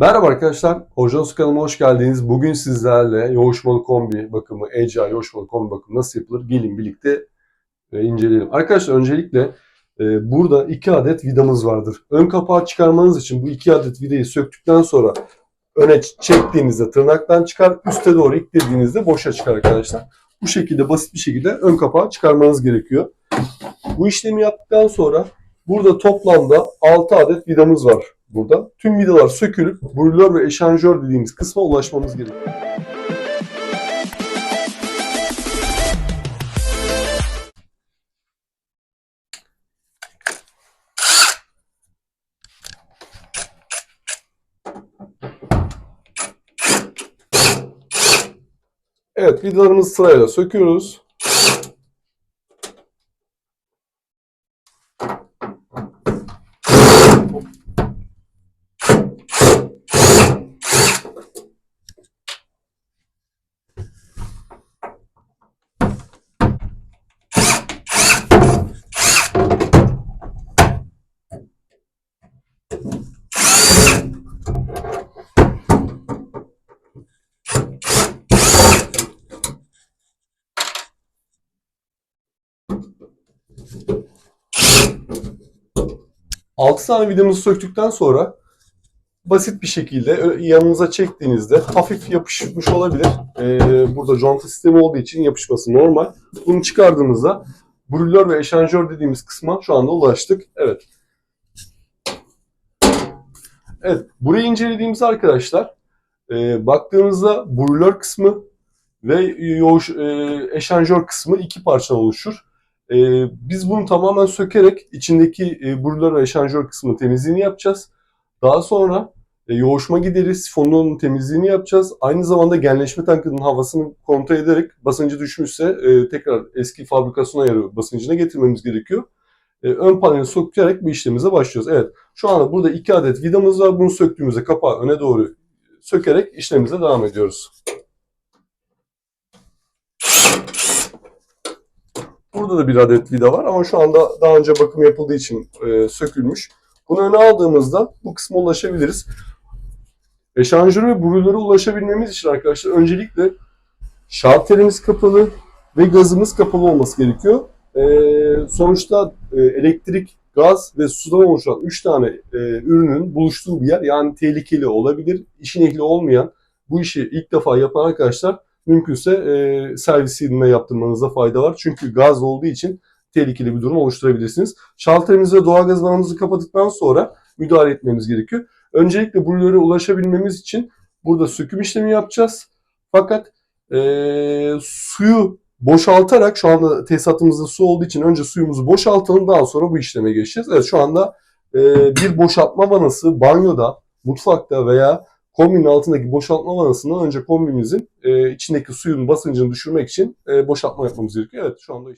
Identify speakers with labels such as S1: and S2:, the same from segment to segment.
S1: Merhaba arkadaşlar, Hocanız kanalıma hoş geldiniz. Bugün sizlerle yoğuşmalı kombi bakımı, ECA yoğuşmalı kombi bakımı nasıl yapılır gelin birlikte e, inceleyelim. Arkadaşlar öncelikle e, burada iki adet vidamız vardır. Ön kapağı çıkarmanız için bu iki adet vidayı söktükten sonra öne çektiğinizde tırnaktan çıkar, üste doğru itlediğinizde boşa çıkar arkadaşlar. Bu şekilde basit bir şekilde ön kapağı çıkarmanız gerekiyor. Bu işlemi yaptıktan sonra burada toplamda 6 adet vidamız var burada. Tüm vidalar sökülüp brülör ve eşanjör dediğimiz kısma ulaşmamız gerekiyor. Evet vidalarımızı sırayla söküyoruz. Altı tane vidamızı söktükten sonra basit bir şekilde yanınıza çektiğinizde hafif yapışmış olabilir. Ee, burada conta sistemi olduğu için yapışması normal. Bunu çıkardığımızda brülör ve eşanjör dediğimiz kısma şu anda ulaştık. Evet. Evet. Burayı incelediğimiz arkadaşlar e, baktığımızda brülör kısmı ve yoğuş, e, eşanjör kısmı iki parçadan oluşur. E, biz bunu tamamen sökerek içindeki e, brülör ve kısmı temizliğini yapacağız. Daha sonra e, yoğuşma gideri sifonunun temizliğini yapacağız. Aynı zamanda genleşme tankının havasını kontrol ederek basıncı düşmüşse e, tekrar eski fabrikasyon ayarı basıncına getirmemiz gerekiyor. E, ön paneli sökerek bu işlemimize başlıyoruz. Evet şu anda burada iki adet vidamız var. Bunu söktüğümüzde kapağı öne doğru sökerek işlemimize devam ediyoruz. Burada da bir adet vida var ama şu anda daha önce bakım yapıldığı için e, sökülmüş. Bunu öne aldığımızda bu kısma ulaşabiliriz. Eşanjör ve brülöre ulaşabilmemiz için arkadaşlar öncelikle şalterimiz kapalı ve gazımız kapalı olması gerekiyor. E, sonuçta e, elektrik, gaz ve sudan oluşan 3 tane e, ürünün buluştuğu bir yer. Yani tehlikeli olabilir. İşin ehli olmayan, bu işi ilk defa yapan arkadaşlar mümkünse e, servis hizmetine yaptırmanızda fayda var. Çünkü gaz olduğu için tehlikeli bir durum oluşturabilirsiniz. Şalterimizi ve doğalgaz vanamızı kapattıktan sonra müdahale etmemiz gerekiyor. Öncelikle brülöre ulaşabilmemiz için burada söküm işlemi yapacağız. Fakat e, suyu boşaltarak şu anda tesisatımızda su olduğu için önce suyumuzu boşaltalım daha sonra bu işleme geçeceğiz. Evet şu anda e, bir boşaltma vanası banyoda, mutfakta veya kombinin altındaki boşaltma vanasından önce kombimizin e, içindeki suyun basıncını düşürmek için e, boşaltma yapmamız gerekiyor. Evet şu anda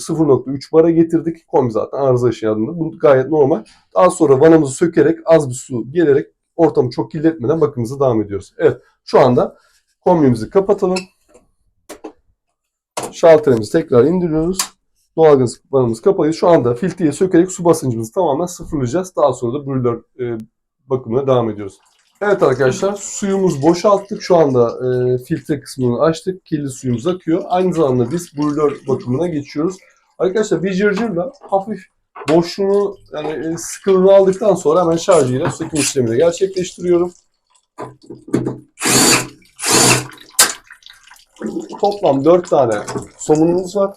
S1: 0.3 bara getirdik. Kombi zaten arıza yaşadığında. Bu gayet normal. Daha sonra vanamızı sökerek az bir su gelerek ortamı çok kirletmeden bakımımıza devam ediyoruz. Evet şu anda kombimizi kapatalım. Şalterimizi tekrar indiriyoruz. Doğalgaz vanamız kapalı. Şu anda filtreyi sökerek su basıncımızı tamamen sıfırlayacağız. Daha sonra da brülör e, bakımına devam ediyoruz. Evet arkadaşlar suyumuz boşalttık. Şu anda e, filtre kısmını açtık. Kirli suyumuz akıyor. Aynı zamanda biz brülör bakımına geçiyoruz. Arkadaşlar bir cırcırla hafif boşluğunu yani e, sıkılığını aldıktan sonra hemen şarjıyla söküm işlemini gerçekleştiriyorum. Toplam 4 tane somunumuz var.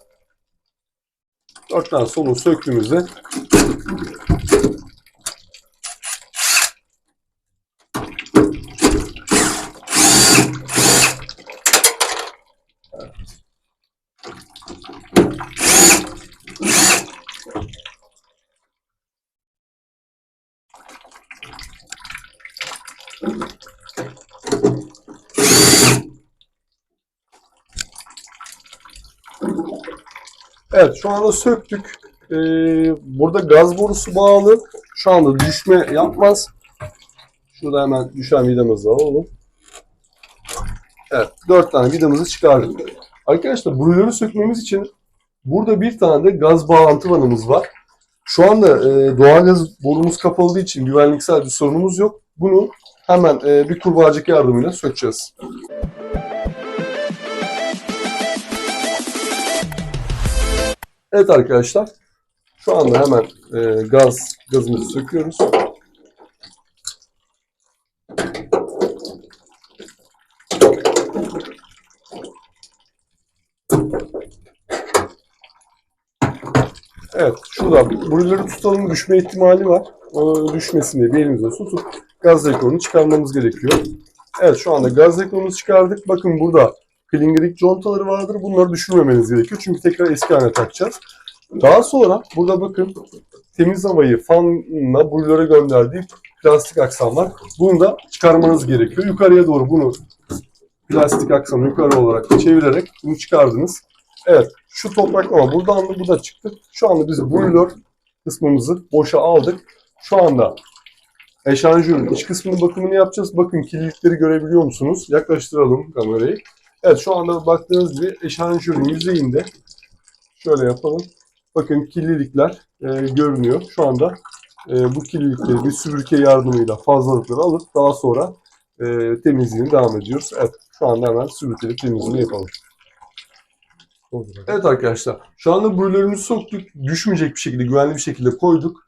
S1: 4 tane somun söktüğümüzde Evet şu anda söktük. Ee, burada gaz borusu bağlı. Şu anda düşme yapmaz. Şurada hemen düşen vidamızı alalım. Evet dört tane vidamızı çıkardık. Arkadaşlar brülörü sökmemiz için burada bir tane de gaz bağlantı vanamız var. Şu anda e, doğalgaz borumuz kapalı için güvenliksel bir sorunumuz yok. Bunu hemen e, bir kurbağacık yardımıyla sökeceğiz. Evet arkadaşlar. Şu anda hemen e, gaz gazımızı söküyoruz. Evet, şurada buraları tutalım düşme ihtimali var. O düşmesin diye bir elimizde tutup gaz rekorunu çıkarmamız gerekiyor. Evet şu anda gaz rekorunu çıkardık. Bakın burada klingerik contaları vardır. Bunları düşürmemeniz gerekiyor. Çünkü tekrar eski haline takacağız. Daha sonra burada bakın temiz havayı fanla buralara gönderdiği plastik aksam var. Bunu da çıkarmanız gerekiyor. Yukarıya doğru bunu plastik aksamı yukarı olarak çevirerek bunu çıkardınız. Evet şu topraklama buradan da bu da çıktı. Şu anda biz boiler kısmımızı boşa aldık. Şu anda eşanjörün iç kısmının bakımını yapacağız. Bakın kirlilikleri görebiliyor musunuz? Yaklaştıralım kamerayı. Evet şu anda baktığınız gibi eşanjörün yüzeyinde şöyle yapalım. Bakın kirlilikler e, görünüyor. Şu anda e, bu kirlilikleri bir süpürge yardımıyla fazlalıkları alıp daha sonra e, temizliğini devam ediyoruz. Evet şu anda hemen süpürgeyle temizliğini yapalım. Evet arkadaşlar şu anda brülörümüzü soktuk. Düşmeyecek bir şekilde güvenli bir şekilde koyduk.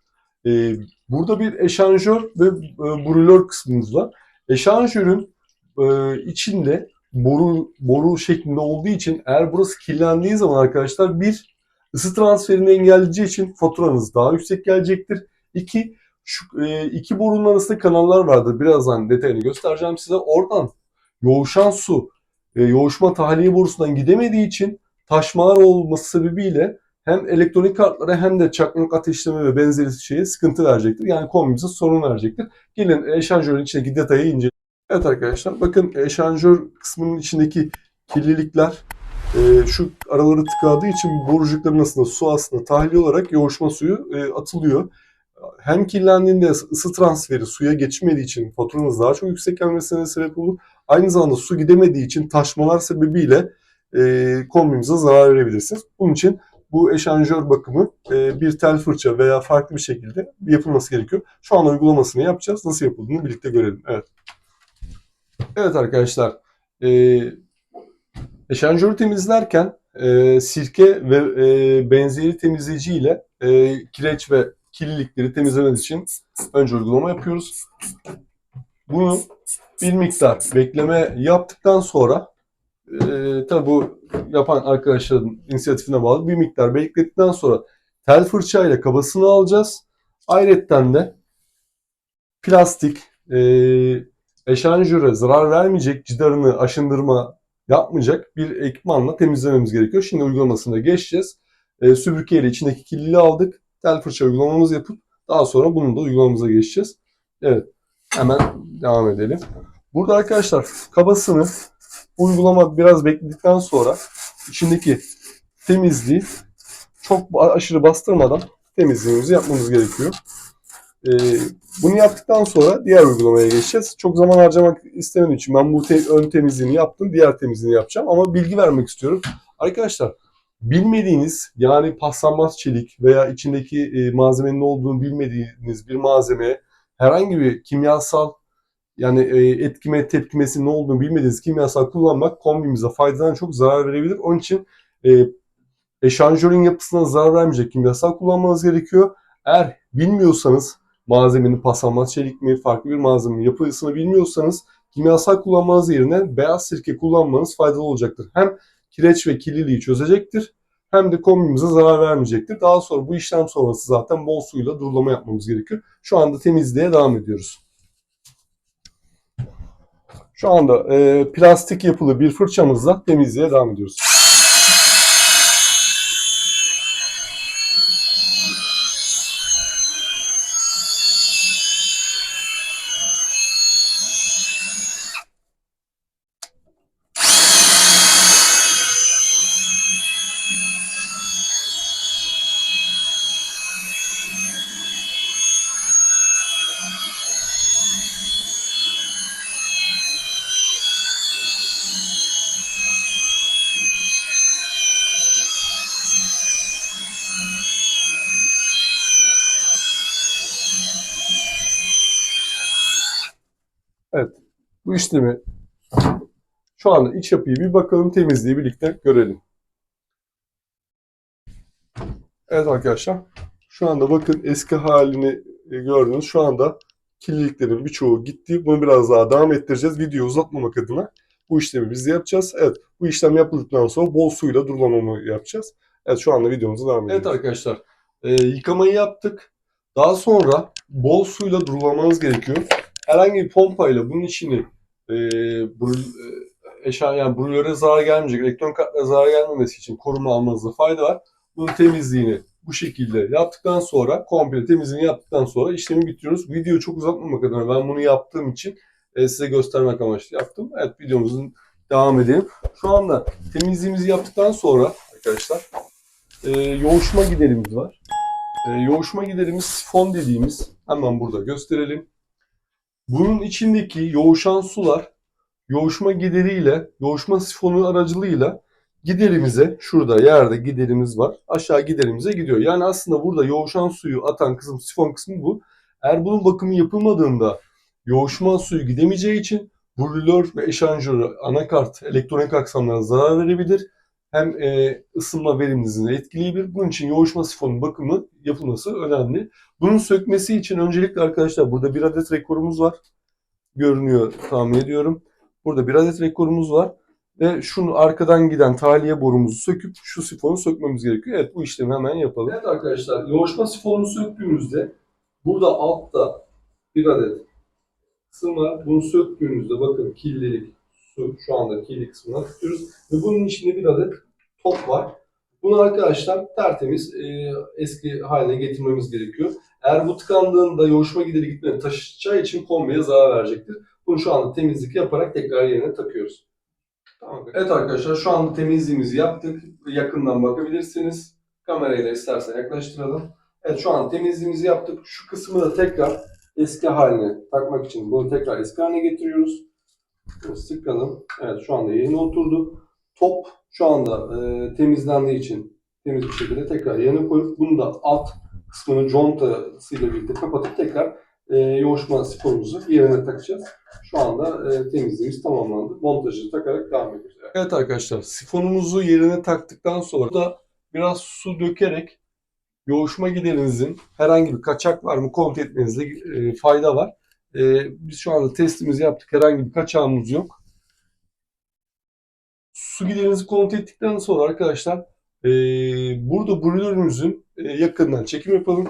S1: E, burada bir eşanjör ve e, brülör kısmımız var. Eşanjörün e, içinde boru boru şeklinde olduğu için eğer burası kirlendiği zaman arkadaşlar bir ısı transferini engelleyeceği için faturanız daha yüksek gelecektir. İki, şu e, iki borunun arasında kanallar vardır. Birazdan detayını göstereceğim size. Oradan yoğuşan su e, yoğuşma tahliye borusundan gidemediği için taşmalar olması sebebiyle hem elektronik kartlara hem de çakmak ateşleme ve benzeri şeye sıkıntı verecektir. Yani kombimize sorun verecektir. Gelin eşanjörün içindeki detayı inceleyelim. Evet arkadaşlar bakın eşanjör kısmının içindeki kirlilikler e, şu araları tıkadığı için borucukların arasında su aslında tahliye olarak yoğuşma suyu e, atılıyor. Hem kirlendiğinde ısı transferi suya geçmediği için faturanız daha çok yüksek gelmesine sebep olur. Aynı zamanda su gidemediği için taşmalar sebebiyle e, kombimize zarar verebilirsiniz. Bunun için bu eşanjör bakımı e, bir tel fırça veya farklı bir şekilde yapılması gerekiyor. Şu an uygulamasını yapacağız. Nasıl yapıldığını birlikte görelim. Evet. Evet arkadaşlar. E, eşanjörü temizlerken e, sirke ve e, benzeri temizleyici ile e, kireç ve kirlilikleri temizlememiz için önce uygulama yapıyoruz. Bunu bir miktar bekleme yaptıktan sonra e, tabi bu yapan arkadaşların inisiyatifine bağlı bir miktar beklettikten sonra tel fırça ile kabasını alacağız. Ayrıca de plastik e, eşanjöre zarar vermeyecek cidarını aşındırma yapmayacak bir ekipmanla temizlememiz gerekiyor. Şimdi uygulamasına geçeceğiz. E, süpürge ile içindeki kirliliği aldık. Tel fırça uygulamamızı yapıp daha sonra bunun da uygulamamıza geçeceğiz. Evet. Hemen devam edelim. Burada arkadaşlar kabasını uygulama biraz bekledikten sonra içindeki temizliği çok aşırı bastırmadan temizliğimizi yapmamız gerekiyor. Ee, bunu yaptıktan sonra diğer uygulamaya geçeceğiz. Çok zaman harcamak istemediğim için ben bu te- ön temizliğini yaptım. Diğer temizliğini yapacağım ama bilgi vermek istiyorum. Arkadaşlar bilmediğiniz yani paslanmaz çelik veya içindeki e, malzemenin ne olduğunu bilmediğiniz bir malzemeye herhangi bir kimyasal yani e, etkime tepkimesi ne olduğunu bilmediğiniz kimyasal kullanmak kombimize faydadan çok zarar verebilir. Onun için e, eşanjörün yapısına zarar vermeyecek kimyasal kullanmanız gerekiyor. Eğer bilmiyorsanız malzemenin paslanmaz çelik mi, farklı bir malzemenin yapısını bilmiyorsanız kimyasal kullanmanız yerine beyaz sirke kullanmanız faydalı olacaktır. Hem kireç ve kirliliği çözecektir hem de kombimize zarar vermeyecektir. Daha sonra bu işlem sonrası zaten bol suyla durulama yapmamız gerekiyor. Şu anda temizliğe devam ediyoruz. Şu anda e, plastik yapılı bir fırçamızla temizliğe devam ediyoruz. Bu işlemi şu anda iç yapıyı bir bakalım temizliği birlikte görelim. Evet arkadaşlar şu anda bakın eski halini e, gördünüz. Şu anda kirliliklerin birçoğu gitti. Bunu biraz daha devam ettireceğiz. Videoyu uzatmamak adına bu işlemi biz de yapacağız. Evet bu işlem yapıldıktan sonra bol suyla durulamamı yapacağız. Evet şu anda videomuza devam ediyoruz. Evet arkadaşlar e, yıkamayı yaptık. Daha sonra bol suyla durulamanız gerekiyor. Herhangi bir pompayla bunun içini e, brül, e, eşya, yani brülöre zarar gelmeyecek, elektron kartlara zarar gelmemesi için koruma almanızda fayda var. Bunun temizliğini bu şekilde yaptıktan sonra, komple temizliğini yaptıktan sonra işlemi bitiriyoruz. Videoyu çok uzatmamak adına ben bunu yaptığım için e, size göstermek amaçlı yaptım. Evet videomuzun devam edelim. Şu anda temizliğimizi yaptıktan sonra arkadaşlar e, yoğuşma giderimiz var. E, yoğuşma giderimiz sifon dediğimiz hemen burada gösterelim. Bunun içindeki yoğuşan sular yoğuşma gideriyle, yoğuşma sifonu aracılığıyla giderimize, şurada yerde giderimiz var. Aşağı giderimize gidiyor. Yani aslında burada yoğuşan suyu atan kısım, sifon kısmı bu. Eğer bunun bakımı yapılmadığında yoğuşma suyu gidemeyeceği için brülör ve eşanjör, anakart, elektronik aksamlara zarar verebilir. Hem e, ısınma verimliliğini etkileyebilir. Bunun için yoğuşma sifonun bakımı yapılması önemli. Bunun sökmesi için öncelikle arkadaşlar burada bir adet rekorumuz var. Görünüyor tahmin ediyorum. Burada bir adet rekorumuz var. Ve şunu arkadan giden tahliye borumuzu söküp şu sifonu sökmemiz gerekiyor. Evet bu işlemi hemen yapalım. Evet arkadaşlar yoğuşma sifonunu söktüğümüzde burada altta bir adet kısım. Bunu söktüğümüzde bakın kirlilik, su şu anda kirli kısmına tutuyoruz. Ve bunun içinde bir adet top var. Bunu arkadaşlar tertemiz e, eski haline getirmemiz gerekiyor. Eğer bu tıkandığında yoğuşma gideri gitmeden taşıyacağı için kombiye zarar verecektir. Bunu şu anda temizlik yaparak tekrar yerine takıyoruz. Tamam. Evet arkadaşlar şu anda temizliğimizi yaptık. Yakından bakabilirsiniz. Kamerayla istersen yaklaştıralım. Evet şu an temizliğimizi yaptık. Şu kısmı da tekrar eski haline takmak için bunu tekrar eski haline getiriyoruz. Sıkalım. Evet şu anda yerine oturdu. Top şu anda e, temizlendiği için temiz bir şekilde tekrar yerine koyup bunu da alt kısmını contasıyla birlikte kapatıp tekrar e, yoğuşma sporumuzu yerine takacağız. Şu anda e, temizliğimiz tamamlandı. Montajı takarak devam ediyoruz. Evet arkadaşlar sifonumuzu yerine taktıktan sonra da biraz su dökerek yoğuşma giderinizin herhangi bir kaçak var mı kontrol etmenizde e, fayda var. E, biz şu anda testimizi yaptık. Herhangi bir kaçağımız yok. Su giderinizi kontrol ettikten sonra arkadaşlar e, burada brülörümüzün e, yakından çekim yapalım.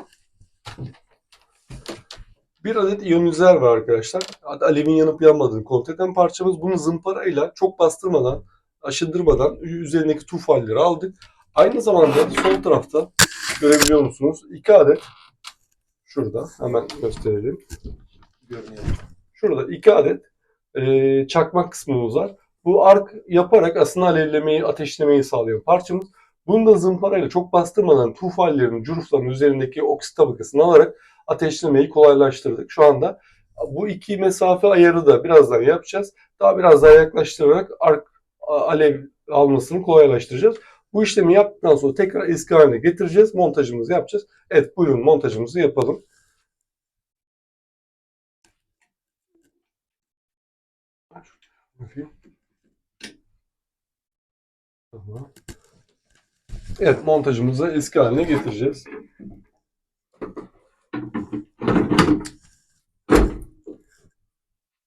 S1: Bir adet iyonizer var arkadaşlar. Alevin yanıp yanmadığını kontrol eden parçamız. Bunu zımparayla çok bastırmadan, aşındırmadan üzerindeki tufalleri aldık. Aynı zamanda sol tarafta görebiliyor musunuz? İki adet şurada hemen gösterelim.
S2: Görünüyor.
S1: Şurada iki adet e, çakmak kısmımız var. Bu ark yaparak aslında alevlemeyi, ateşlemeyi sağlıyor parçamız. Bunu da zımparayla çok bastırmadan tufallerin, curufların üzerindeki oksit tabakasını alarak ateşlemeyi kolaylaştırdık. Şu anda bu iki mesafe ayarı da birazdan yapacağız. Daha biraz daha yaklaştırarak ark alev almasını kolaylaştıracağız. Bu işlemi yaptıktan sonra tekrar eski haline getireceğiz. Montajımızı yapacağız. Evet buyurun montajımızı yapalım. Tamam. Evet montajımızı eski haline getireceğiz.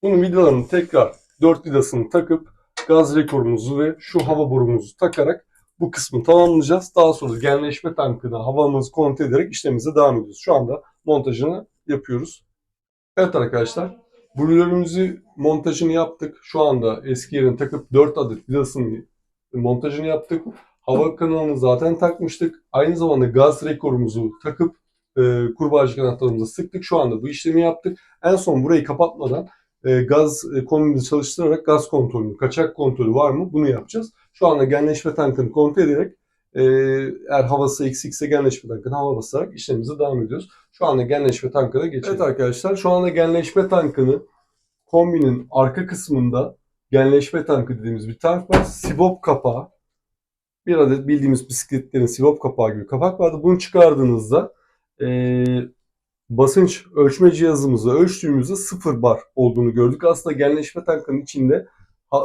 S1: Bunun vidalarını tekrar 4 vidasını takıp gaz rekorumuzu ve şu hava borumuzu takarak bu kısmı tamamlayacağız. Daha sonra genleşme tankına havamızı kontrol ederek işlemimize devam ediyoruz. Şu anda montajını yapıyoruz. Evet arkadaşlar, brülörümüzü montajını yaptık. Şu anda eski yerine takıp 4 adet vidasını montajını yaptık. Hava kanalını zaten takmıştık. Aynı zamanda gaz rekorumuzu takıp e, kurbağacık anahtarımıza sıktık. Şu anda bu işlemi yaptık. En son burayı kapatmadan e, gaz e, çalıştırarak gaz kontrolünü, kaçak kontrolü var mı bunu yapacağız. Şu anda genleşme tankını kontrol ederek eğer havası eksikse genleşme tankına hava basarak işlemimize devam ediyoruz. Şu anda genleşme tankına geçelim. Evet arkadaşlar şu anda genleşme tankını kombinin arka kısmında genleşme tankı dediğimiz bir tank var. Sibop kapağı. Bir adet bildiğimiz bisikletlerin sibop kapağı gibi kapak vardı. Bunu çıkardığınızda e, basınç ölçme cihazımızı ölçtüğümüzde 0 bar olduğunu gördük. Aslında genleşme tankının içinde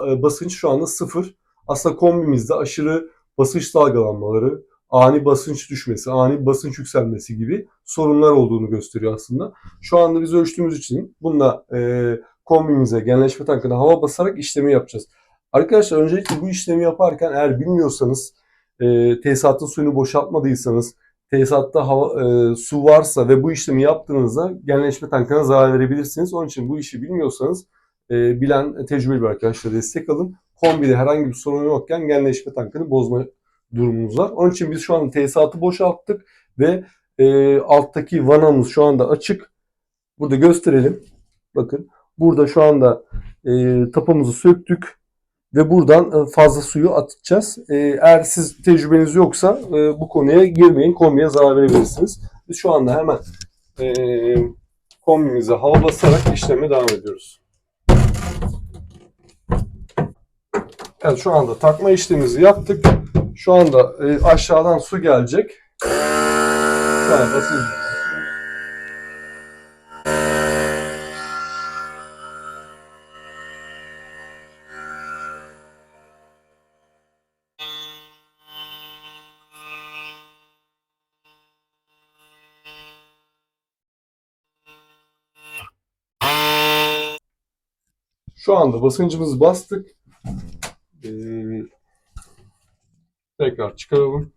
S1: e, basınç şu anda 0. Aslında kombimizde aşırı basınç dalgalanmaları, ani basınç düşmesi, ani basınç yükselmesi gibi sorunlar olduğunu gösteriyor aslında. Şu anda biz ölçtüğümüz için bununla e, kombimize, genleşme tankına hava basarak işlemi yapacağız. Arkadaşlar öncelikle bu işlemi yaparken eğer bilmiyorsanız, e, tesisatın suyunu boşaltmadıysanız, tesisatta hava, e, su varsa ve bu işlemi yaptığınızda genleşme tankına zarar verebilirsiniz. Onun için bu işi bilmiyorsanız e, bilen tecrübeli bir arkadaşlara destek alın. Kombide herhangi bir sorun yokken genleşme tankını bozma durumumuz var. Onun için biz şu anda tesisatı boşalttık ve e, alttaki vanamız şu anda açık. Burada gösterelim. Bakın burada şu anda e, tapamızı söktük ve buradan e, fazla suyu atacağız. E, eğer siz tecrübeniz yoksa e, bu konuya girmeyin. Kombiye zarar verebilirsiniz. Biz şu anda hemen e, kombimize hava basarak işleme devam ediyoruz. Evet şu anda takma işlemimizi yaptık. Şu anda e, aşağıdan su gelecek. Şu an basınç Şu anda basıncımızı bastık. Ee, tekrar çıkaralım.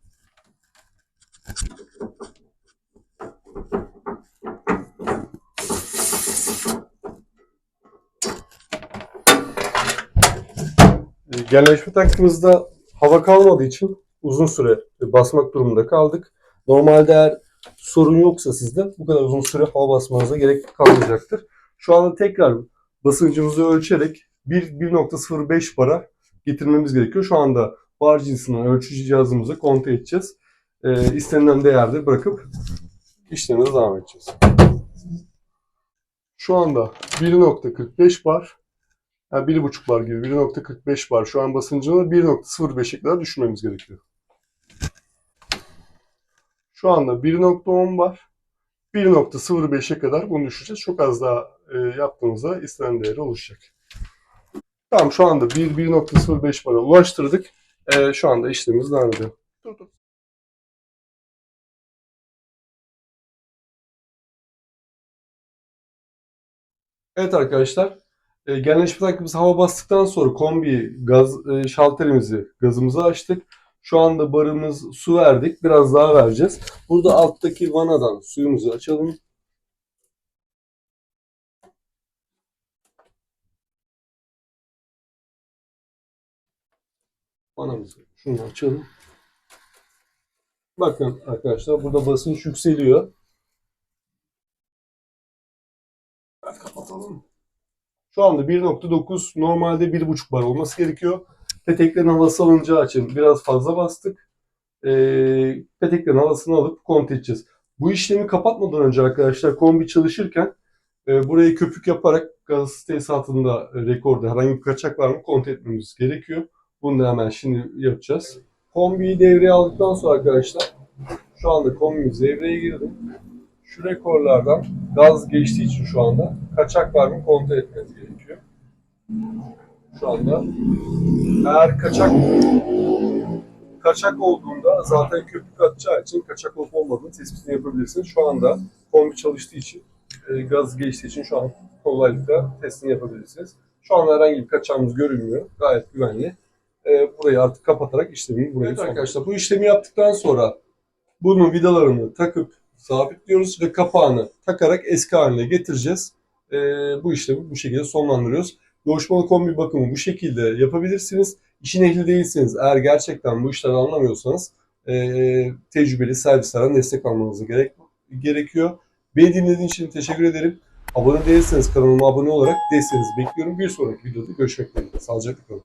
S1: Ee, Genleşme tankımızda hava kalmadığı için uzun süre basmak durumunda kaldık. Normalde eğer sorun yoksa sizde bu kadar uzun süre hava basmanıza gerek kalmayacaktır. Şu anda tekrar basıncımızı ölçerek 1 1.05 bara getirmemiz gerekiyor. Şu anda bar cinsinden ölçücü cihazımızı kontrol edeceğiz. Ee, istenilen değerde bırakıp işlemimize devam edeceğiz. Şu anda 1.45 bar, yani 1.5 bar gibi 1.45 bar şu an basıncını 1.05'e kadar düşürmemiz gerekiyor. Şu anda 1.10 bar, 1.05'e kadar bunu düşüreceğiz. Çok az daha e, yaptığımızda istenen değeri oluşacak. Tamam şu anda 1 1.05 bara ulaştırdık. E, şu anda işlemimiz devam ediyor. Dur dur. Evet arkadaşlar. E, genleşme tankımız hava bastıktan sonra kombi gaz e, şalterimizi gazımızı açtık. Şu anda barımız su verdik. Biraz daha vereceğiz. Burada alttaki vanadan suyumuzu açalım. Vanamızı şunu açalım. Bakın arkadaşlar burada basınç yükseliyor. Evet, kapatalım. Şu anda 1.9 normalde 1.5 bar olması gerekiyor. Peteklerin havası alınacağı için biraz fazla bastık. Ee, peteklerin havasını alıp kontrol edeceğiz. Bu işlemi kapatmadan önce arkadaşlar kombi çalışırken e, burayı köpük yaparak gaz tesisatında rekorda herhangi bir kaçak var mı kontrol etmemiz gerekiyor. Bunu da hemen şimdi yapacağız. Kombiyi devreye aldıktan sonra arkadaşlar şu anda kombimiz devreye girdi. Şu rekorlardan gaz geçtiği için şu anda kaçak var mı kontrol etmeniz gerekiyor. Şu anda eğer kaçak kaçak olduğunda zaten köpük atacağı için kaçak olup olmadığını tespitini yapabilirsiniz. Şu anda kombi çalıştığı için e, gaz geçtiği için şu an kolaylıkla testini yapabilirsiniz. Şu anda herhangi bir kaçağımız görünmüyor. Gayet güvenli. E, burayı artık kapatarak işlemi burayı evet arkadaşlar bu işlemi yaptıktan sonra bunun vidalarını takıp sabitliyoruz ve kapağını takarak eski haline getireceğiz. E, bu işlemi bu şekilde sonlandırıyoruz. Yoğuşmalı kombi bakımı bu şekilde yapabilirsiniz. İşin ehli değilseniz, eğer gerçekten bu işleri anlamıyorsanız e, tecrübeli servislerden destek almanız gerek, gerekiyor. Beni dinlediğiniz için teşekkür ederim. Abone değilseniz kanalıma abone olarak desteğinizi bekliyorum. Bir sonraki videoda görüşmek dileğiyle. Sağlıcakla kalın.